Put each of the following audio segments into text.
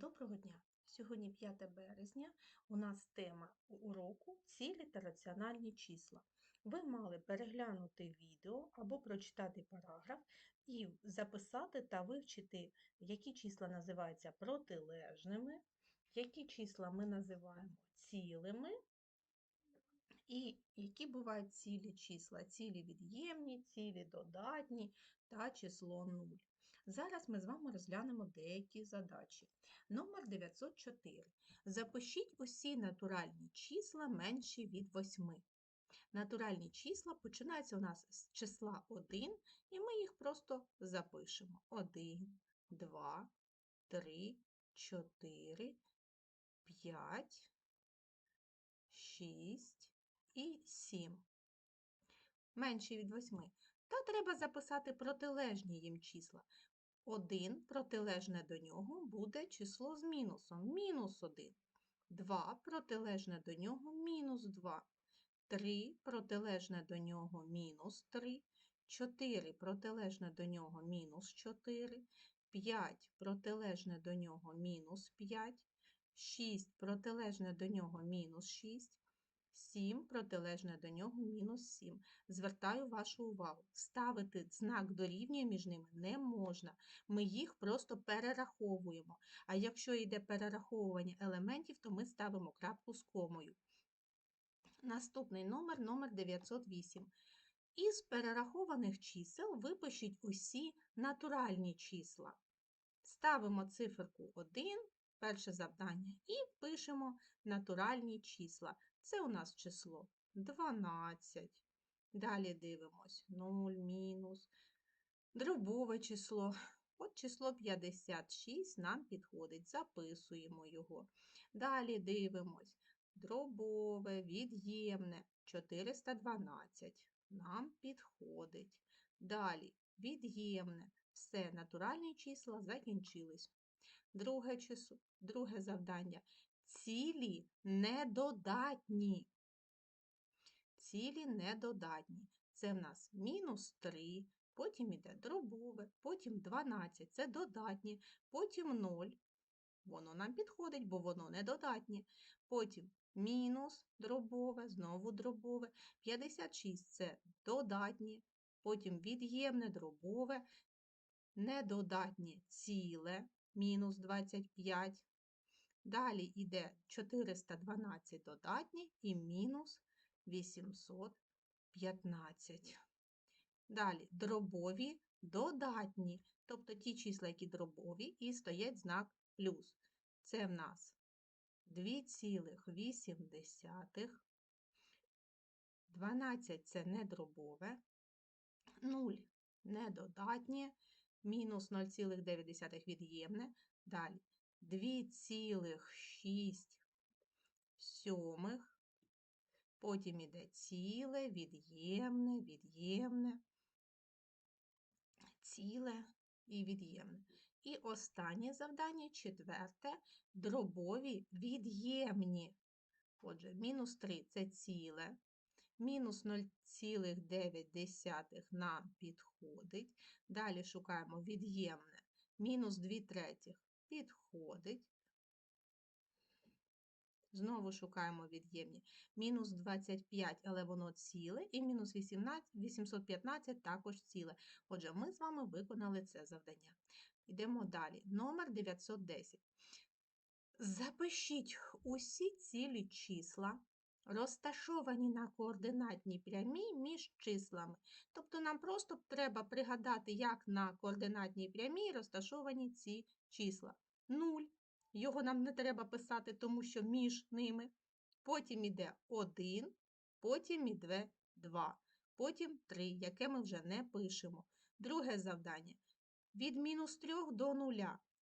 Доброго дня! Сьогодні 5 березня. У нас тема уроку цілі та раціональні числа. Ви мали переглянути відео або прочитати параграф і записати та вивчити, які числа називаються протилежними, які числа ми називаємо цілими, і які бувають цілі числа, цілі від'ємні, цілі додатні та число 0. Зараз ми з вами розглянемо деякі задачі. Номер 904. Запишіть усі натуральні числа менші від 8. Натуральні числа починаються у нас з числа 1, і ми їх просто запишемо. 1, 2, 3, 4, 5, 6 і 7. Менші від 8. Та треба записати протилежні їм числа. 1 протилежне до нього буде число з мінусом мінус 1. 2 протилежне до нього мінус 2. 3 протилежне до нього мінус 3. 4 протилежне до нього мінус 4. 5 протилежне до нього мінус 5. 6 протилежне до нього мінус 6. 7 протилежне до нього мінус 7. Звертаю вашу увагу, ставити знак дорівнює між ними не можна. Ми їх просто перераховуємо. А якщо йде перераховування елементів, то ми ставимо крапку з комою. Наступний номер номер 908. Із перерахованих чисел випишіть усі натуральні числа. Ставимо циферку 1, перше завдання, і пишемо натуральні числа. Це у нас число 12. Далі дивимось 0 мінус. Дробове число. От число 56 нам підходить, записуємо його. Далі дивимось. Дробове, від'ємне 412 нам підходить. Далі від'ємне. Все, натуральні числа закінчились. Друге, число, друге завдання цілі недодатні. Цілі недодатні. Це в нас мінус 3, потім йде дробове, потім 12, це додатні, потім 0. Воно нам підходить, бо воно недодатнє. Потім мінус дробове, знову дробове, 56 це додатні, потім від'ємне дробове, недодатнє ціле, мінус 25. Далі йде 412 додатні і мінус 815. Далі дробові додатні, тобто ті числа, які дробові, і стоять знак плюс. Це в нас 2,8. 12 це недробове, 0 недодатнє, мінус 0,9 від'ємне. Далі 2,6 сьомих, потім іде ціле, від'ємне, від'ємне, ціле і від'ємне. І останнє завдання, четверте, дробові від'ємні. Отже, мінус 3 це ціле, мінус 0,9 нам підходить. Далі шукаємо від'ємне, мінус 2 третіх підходить. Знову шукаємо від'ємні. Мінус 25, але воно ціле, і мінус 18, 815 також ціле. Отже, ми з вами виконали це завдання. Йдемо далі. Номер 910. Запишіть усі цілі числа, розташовані на координатній прямій між числами. Тобто нам просто треба пригадати, як на координатній прямій розташовані ці числа. 0. Його нам не треба писати, тому що між ними. Потім іде 1, потім іде 2, потім 3, яке ми вже не пишемо. Друге завдання. Від мінус 3 до 0.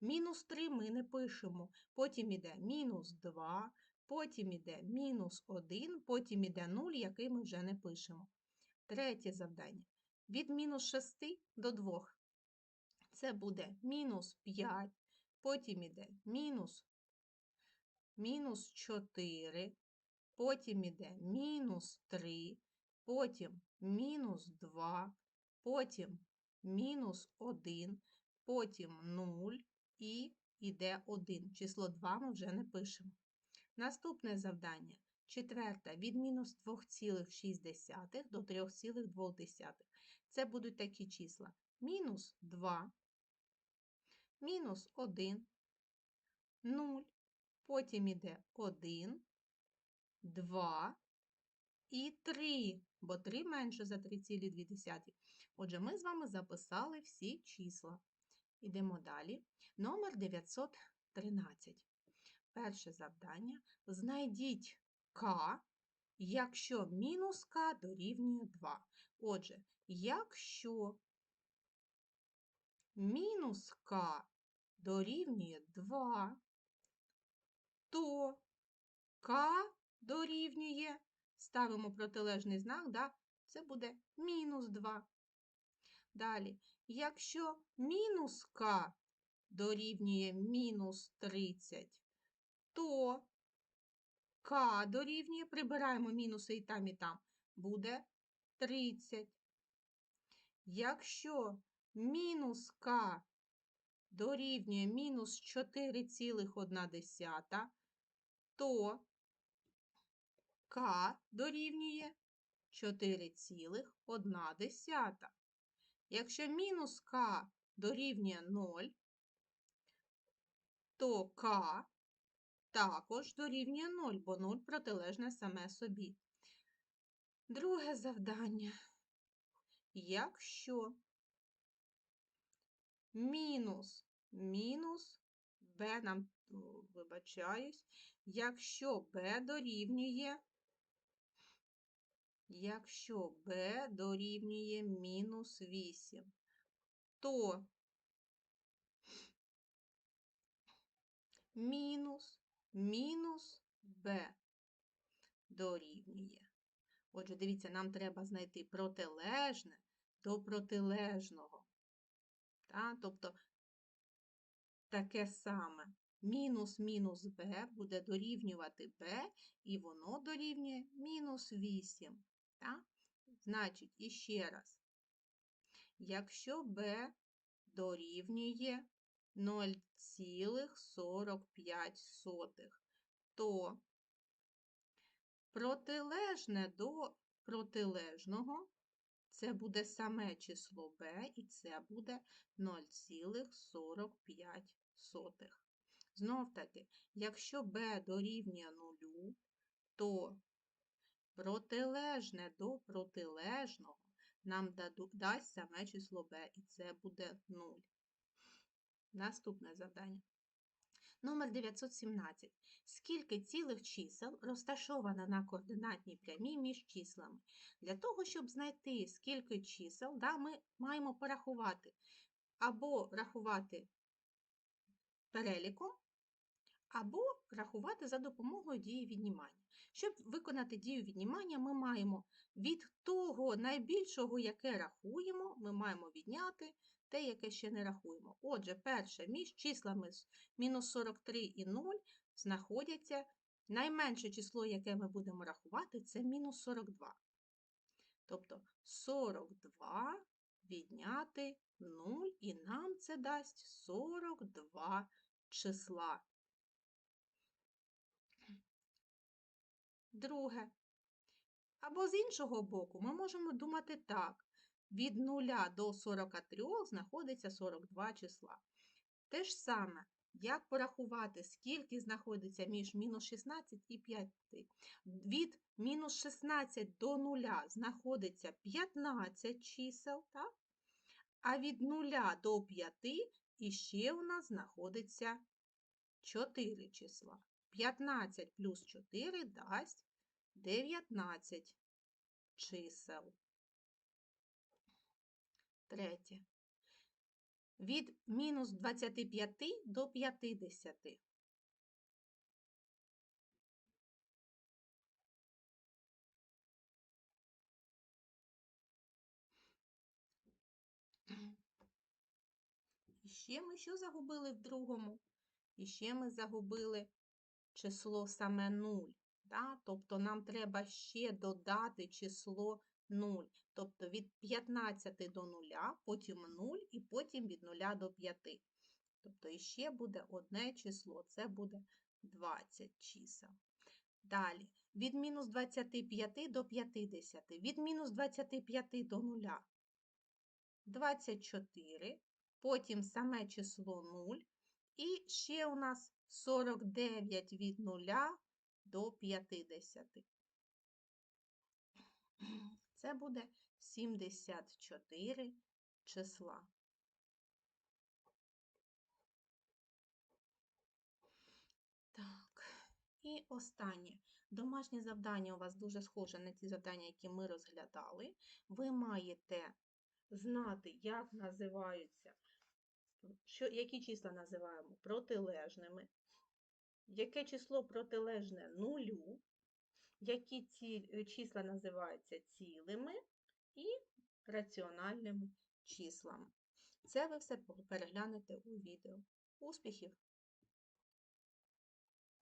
Мінус 3 ми не пишемо. Потім іде мінус 2, потім іде мінус 1, потім іде 0, який ми вже не пишемо. Третє завдання. Від мінус 6 до 2. Це буде мінус 5, потім іде мінус, мінус 4, потім іде мінус 3, потім мінус 2, потім мінус 1, потім 0 і іде 1. Число 2 ми вже не пишемо. Наступне завдання. Четверте. Від мінус 2,6 до 3,2. Це будуть такі числа. Мінус 2, мінус 1, 0, потім іде 1, 2 і 3, бо 3 менше за 3,2. Отже, ми з вами записали всі числа. Ідемо далі. Номер 913. Перше завдання. Знайдіть К, якщо мінус К дорівнює 2. Отже, якщо мінус К дорівнює 2, то К дорівнює, ставимо протилежний знак, да? це буде мінус 2. Далі, якщо мінус К дорівнює мінус 30, то К дорівнює, прибираємо мінуси і там, і там, буде 30. Якщо мінус К дорівнює мінус 4,1, то К дорівнює 4,1. Якщо мінус К дорівнює 0, то К також дорівнює 0, бо 0 протилежне саме собі. Друге завдання. Якщо мінус мінус b нам вибачаюсь, якщо b дорівнює, якщо b дорівнює мінус 8, то мінус мінус b дорівнює. Отже, дивіться, нам треба знайти протилежне до протилежного. Так? Тобто таке саме мінус мінус b буде дорівнювати b, і воно дорівнює мінус 8. Так? Значить, іще раз, якщо b дорівнює 0,45, то протилежне до протилежного це буде саме число b, і це буде 0,45. Знов таки, якщо b дорівнює 0, то протилежне до протилежного нам дасть саме число b, і це буде 0. Наступне завдання. Номер 917. Скільки цілих чисел розташовано на координатній прямій між числами? Для того, щоб знайти скільки чисел, да, ми маємо порахувати або рахувати переліком, або рахувати за допомогою дії віднімання. Щоб виконати дію віднімання, ми маємо від того найбільшого, яке рахуємо, ми маємо відняти те, яке ще не рахуємо. Отже, перше, між числами мінус 43 і 0 знаходяться найменше число, яке ми будемо рахувати, це мінус 42. Тобто 42 відняти 0, і нам це дасть 42 числа. Друге. Або з іншого боку, ми можемо думати так. Від 0 до 43 знаходиться 42 числа. Те ж саме, як порахувати, скільки знаходиться між мінус 16 і 5. Від мінус 16 до 0 знаходиться 15 чисел, так? а від 0 до 5 іще у нас знаходиться 4 числа. 15 плюс 4 дасть 19 чисел. Третє. Від мінус 25 до 50. І ще ми що загубили в другому? І ще ми загубили число саме 0. Да? Тобто нам треба ще додати число 0. Тобто від 15 до 0, потім 0 і потім від 0 до 5. Тобто то іще буде одне число, це буде 20 чисел. Далі, від мінус 25 до 50, від мінус 25 до 0 – 24, потім саме число 0, і ще у нас 49 від 0 до 50. Це буде 74 числа. Так, і останнє. Домашнє завдання у вас дуже схоже на ті завдання, які ми розглядали. Ви маєте знати, як називаються, що, які числа називаємо протилежними, яке число протилежне нулю, які ці е, числа називаються цілими і раціональними числами. Це ви все переглянете у відео. Успіхів!